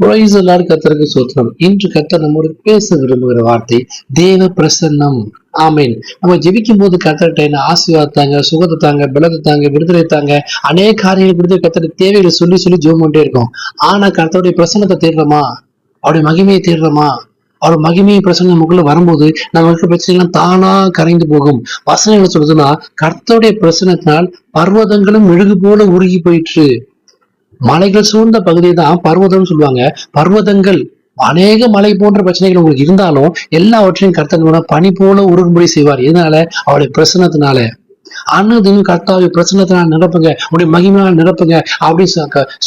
Praise கத்தருக்கு கர்த்தருக்கு சோத்திரம். இன்று கர்த்தர் நம்மோடு பேச விரும்புகிற வார்த்தை தேவ பிரசன்னம். ஆமீன். நம்ம ஜெபிக்கும் போது கர்த்தர்கிட்ட என்ன ஆசீர்வாதம் சுகத்தை தாங்க பலத்தை தாங்க விடுதலை தாங்க அநேக காரியங்கள் கொடுத்து கத்தர் தேவைகளை சொல்லி சொல்லி ஜெபம் பண்ணிட்டே இருக்கோம். ஆனா கத்தருடைய பிரசன்னத்தை தேடுறோமா? அவருடைய மகிமையை தேடுறோமா? அவர் மகிமையை பிரசன்னம் நமக்குள்ள வரும்போது நமக்கு பிரச்சனைலாம் தானா கரைந்து போகும். வசனங்கள் சொல்றதுன்னா கர்த்தருடைய பிரசனத்தினால் பர்வதங்களும் மெழுகு போல உருகி போயிற்று. மலைகள் சூழ்ந்த பகுதியை தான் பர்வதம்னு சொல்லுவாங்க. பர்வதங்கள் அநேக மலை போன்ற பிரச்சனைகள் உங்களுக்கு இருந்தாலும் எல்லாவற்றையும் கருத்தன் பனி போல உருகும்படி செய்வார். இதனால அவருடைய பிரசனத்தினால. அன்னதினும் கர்த்தாவை பிரசன்னத்தினால் நிரப்புங்க. உடைய மகிமையால் நிரப்புங்க. அப்படி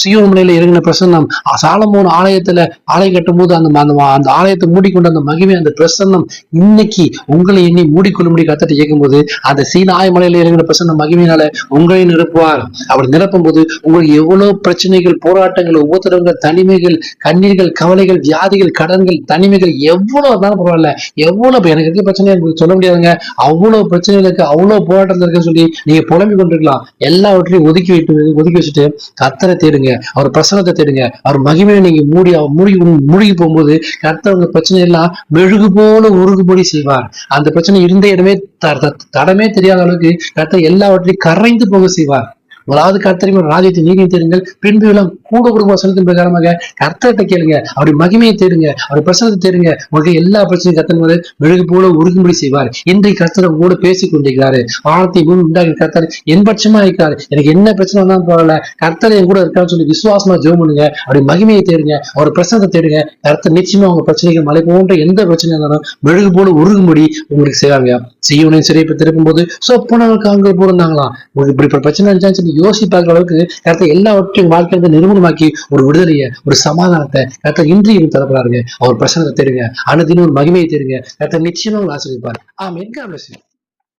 சுயோமலையில இறங்கின பிரசன்னம் சாலமோன் ஆலயத்துல ஆலயம் கட்டும் போது அந்த அந்த அந்த ஆலயத்தை மூடிக்கொண்ட அந்த மகிமை அந்த பிரசன்னம் இன்னைக்கு உங்களை எண்ணி மூடிக்கொள்ளும்படி கத்தட்டு இயக்கும் போது அந்த சீனாய மலையில இறங்கின பிரசன்னம் மகிமையினால உங்களை நிரப்புவார். அவர் நிரப்பும் போது உங்களுக்கு எவ்வளவு பிரச்சனைகள் போராட்டங்கள் உபத்திரங்கள் தனிமைகள் கண்ணீர்கள் கவலைகள் வியாதிகள் கடன்கள் தனிமைகள் எவ்வளவு இருந்தாலும் பரவாயில்ல. எவ்வளவு எனக்கு இருக்க பிரச்சனை சொல்ல முடியாதுங்க. அவ்வளவு பிரச்சனைகளுக்கு அவ்வளவு போராட்டத்திற்கு இருக்குன்னு சொல்லி நீங்க புலம்பிக் கொண்டிருக்கலாம். எல்லாவற்றையும் ஒதுக்கி வைட்டு ஒதுக்கி வச்சுட்டு கத்தரை தேடுங்க. அவர் பிரசனத்தை தேடுங்க. அவர் மகிமையை நீங்க மூடி அவர் மூழ்கி மூழ்கி போகும்போது கத்தவங்க பிரச்சனை எல்லாம் மெழுகு போல உருகுபடி செய்வார். அந்த பிரச்சனை இருந்த இடமே த- த- தடமே தெரியாத அளவுக்கு கத்த எல்லாவற்றையும் கரைந்து போக செய்வார். முதலாவது கர்த்தரின் ராஜ்யத்தை நீதியை தேடுங்கள் பின்பு எல்லாம் கூட குடும்ப வசனத்தின் பிரகாரமாக கர்த்தர்கிட்ட கேளுங்க. அவருடைய மகிமையை தேடுங்க. அவருடைய பிரசனத்தை தேடுங்க. உங்களுக்கு எல்லா பிரச்சனையும் கர்த்தன் வந்து மெழுகு போல உருகும்படி செய்வார். இன்றைக்கு கர்த்தர் கூட பேசிக் கொண்டிருக்கிறாரு. வானத்தை பூமி உண்டாகி கர்த்தர் என் பட்சமா இருக்காரு எனக்கு என்ன பிரச்சனை வந்தாலும் பரவாயில்ல. கர்த்தர் என் கூட இருக்கான்னு சொல்லி விசுவாசமா ஜெபம் பண்ணுங்க. அவருடைய மகிமையை தேடுங்க. அவர் பிரசனத்தை தேடுங்க. கர்த்தர் நிச்சயமா உங்க பிரச்சனைகள் மலை போன்ற எந்த பிரச்சனை இருந்தாலும் மெழுகு போல உருகும்படி உங்களுக்கு செய்வாங்க செய்யணும் சிறைப்பை திருப்பும் போது சொப்பனங்களுக்கு அங்க போயிருந்தாங்களாம் உங்களுக்கு இப்படி இப்படி பிரச்சனை இருந்துச்சான்னு சொல்லி யோசிச்சு பார்க்குற அளவுக்கு கருத்தை எல்லாவற்றையும் வாழ்க்கை வந்து நிறுவனமாக்கி ஒரு விடுதலையை ஒரு சமாதானத்தை கருத்தை இன்றையும் தரப்படுறாருங்க அவர் பிரசனத்தை தெருங்க அனுதினம் ஒரு மகிமையை தெருங்க கருத்தை நிச்சயமா உங்களை ஆசிரியப்பார் ஆம் எங்க